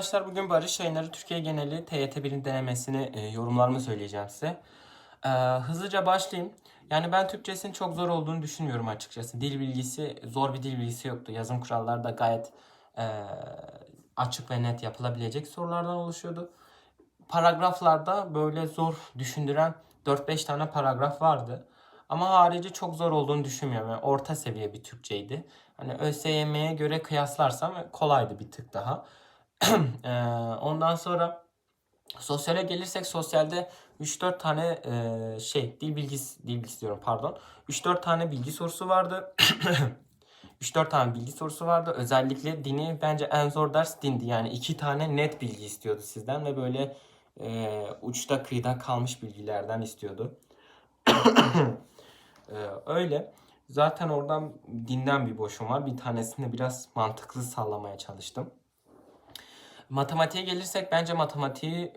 Arkadaşlar bugün Barış Yayınları Türkiye geneli TYT 1'in denemesini e, yorumlarımı söyleyeceğim size. E, hızlıca başlayayım. Yani ben Türkçesinin çok zor olduğunu düşünmüyorum açıkçası. Dil bilgisi, zor bir dil bilgisi yoktu. Yazım kuralları da gayet e, açık ve net yapılabilecek sorulardan oluşuyordu. Paragraflarda böyle zor düşündüren 4-5 tane paragraf vardı. Ama harici çok zor olduğunu düşünmüyorum. Yani orta seviye bir Türkçeydi. Hani ÖSYM'ye göre kıyaslarsam kolaydı bir tık daha. Ondan sonra sosyale gelirsek sosyalde 3-4 tane e, şey dil bilgisi dil bilgisi diyorum pardon. 3-4 tane bilgi sorusu vardı. 3-4 tane bilgi sorusu vardı. Özellikle dini bence en zor ders dindi. Yani iki tane net bilgi istiyordu sizden ve böyle e, uçta kıyıda kalmış bilgilerden istiyordu. Ee, öyle. Zaten oradan dinden bir boşum var. Bir tanesini biraz mantıklı sallamaya çalıştım. Matematiğe gelirsek bence matematiği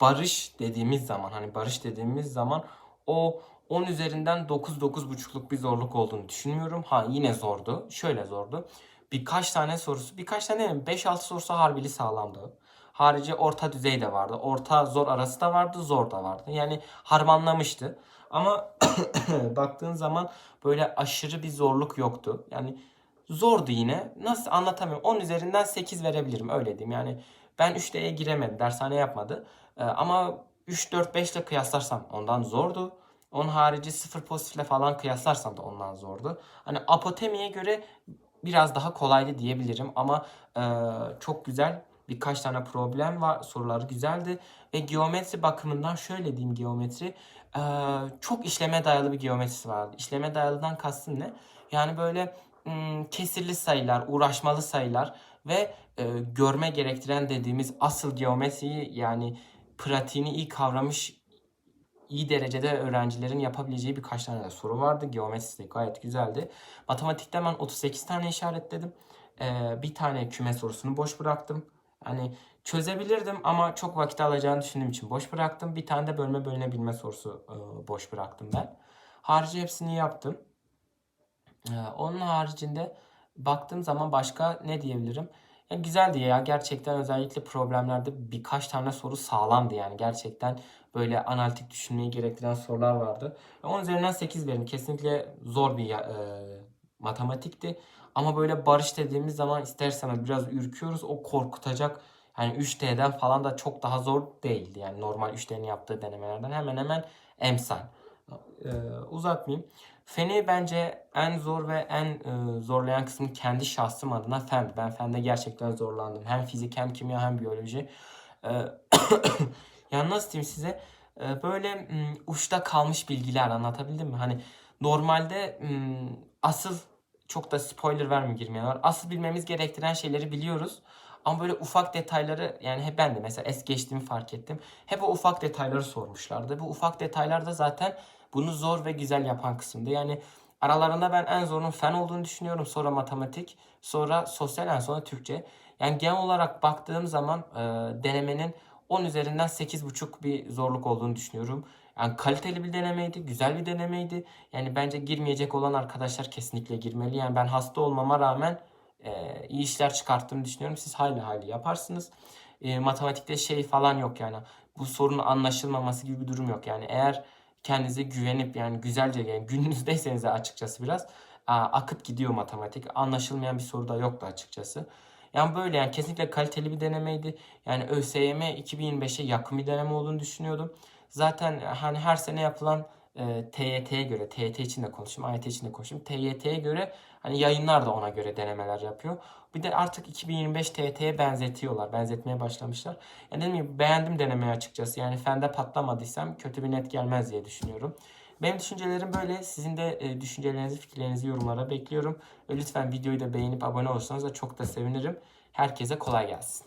barış dediğimiz zaman hani barış dediğimiz zaman o 10 üzerinden 9-9,5'luk bir zorluk olduğunu düşünmüyorum. Ha yine zordu. Şöyle zordu. Birkaç tane sorusu, birkaç tane mi? 5-6 sorusu harbili sağlamdı. Harici orta düzey de vardı. Orta zor arası da vardı, zor da vardı. Yani harmanlamıştı. Ama baktığın zaman böyle aşırı bir zorluk yoktu. Yani zordu yine. Nasıl anlatamıyorum. 10 üzerinden 8 verebilirim öyle diyeyim. Yani ben 3D'ye giremedim. Dershane yapmadı. Ee, ama 3, 4, 5 ile kıyaslarsam ondan zordu. Onun harici 0 pozitifle falan kıyaslarsam da ondan zordu. Hani apotemiye göre biraz daha kolaydı diyebilirim. Ama e, çok güzel birkaç tane problem var. Soruları güzeldi. Ve geometri bakımından şöyle diyeyim geometri. e, çok işleme dayalı bir geometrisi vardı. İşleme dayalıdan kastım ne? Yani böyle kesirli sayılar, uğraşmalı sayılar ve e, görme gerektiren dediğimiz asıl geometriyi yani pratiğini iyi kavramış iyi derecede öğrencilerin yapabileceği birkaç tane de soru vardı. Geometrisi de gayet güzeldi. Matematikte ben 38 tane işaretledim. Ee, bir tane küme sorusunu boş bıraktım. Hani çözebilirdim ama çok vakit alacağını düşündüğüm için boş bıraktım. Bir tane de bölme bölünebilme sorusu e, boş bıraktım ben. Harici hepsini yaptım. Ee, onun haricinde baktığım zaman başka ne diyebilirim? Yani güzeldi ya gerçekten özellikle problemlerde birkaç tane soru sağlamdı yani gerçekten böyle analitik düşünmeyi gerektiren sorular vardı. 10 üzerinden 8 verin kesinlikle zor bir e, matematikti. Ama böyle barış dediğimiz zaman istersen biraz ürküyoruz o korkutacak yani 3D'den falan da çok daha zor değildi. Yani normal 3D'nin yaptığı denemelerden hemen hemen emsal. Ee, uzatmayayım. Feni bence en zor ve en e, zorlayan kısmı kendi şahsım adına fendi. Ben fende gerçekten zorlandım. Hem fizik hem kimya hem biyoloji. Ee, yani nasıl diyeyim size? Ee, böyle m, uçta kalmış bilgiler anlatabildim mi? Hani normalde m, asıl çok da spoiler verme girmeyen Asıl bilmemiz gerektiren şeyleri biliyoruz. Ama böyle ufak detayları yani hep ben de mesela es geçtiğimi fark ettim. Hep o ufak detayları sormuşlardı. Bu ufak detaylar da zaten bunu zor ve güzel yapan kısımdı. Yani aralarında ben en zorun fen olduğunu düşünüyorum. Sonra matematik, sonra sosyal, en sonra Türkçe. Yani genel olarak baktığım zaman e, denemenin 10 üzerinden 8,5 bir zorluk olduğunu düşünüyorum. Yani kaliteli bir denemeydi, güzel bir denemeydi. Yani bence girmeyecek olan arkadaşlar kesinlikle girmeli. Yani ben hasta olmama rağmen e, iyi işler çıkarttığımı düşünüyorum. Siz hayli hayli yaparsınız. E, matematikte şey falan yok yani. Bu sorunun anlaşılmaması gibi bir durum yok. Yani eğer kendinize güvenip yani güzelce yani gününüzdeyseniz de açıkçası biraz aa, akıp gidiyor matematik. Anlaşılmayan bir soru da yoktu açıkçası. Yani böyle yani kesinlikle kaliteli bir denemeydi. Yani ÖSYM 2025'e yakın bir deneme olduğunu düşünüyordum. Zaten hani her sene yapılan e, TYT'ye göre, TYT için de konuşayım, AYT için de konuşayım. TYT'ye göre hani yayınlar da ona göre denemeler yapıyor. Bir de artık 2025 TYT'ye benzetiyorlar, benzetmeye başlamışlar. Yani dedim gibi beğendim denemeyi açıkçası. Yani fende patlamadıysam kötü bir net gelmez diye düşünüyorum. Benim düşüncelerim böyle. Sizin de düşüncelerinizi, fikirlerinizi yorumlara bekliyorum. Lütfen videoyu da beğenip abone olursanız da çok da sevinirim. Herkese kolay gelsin.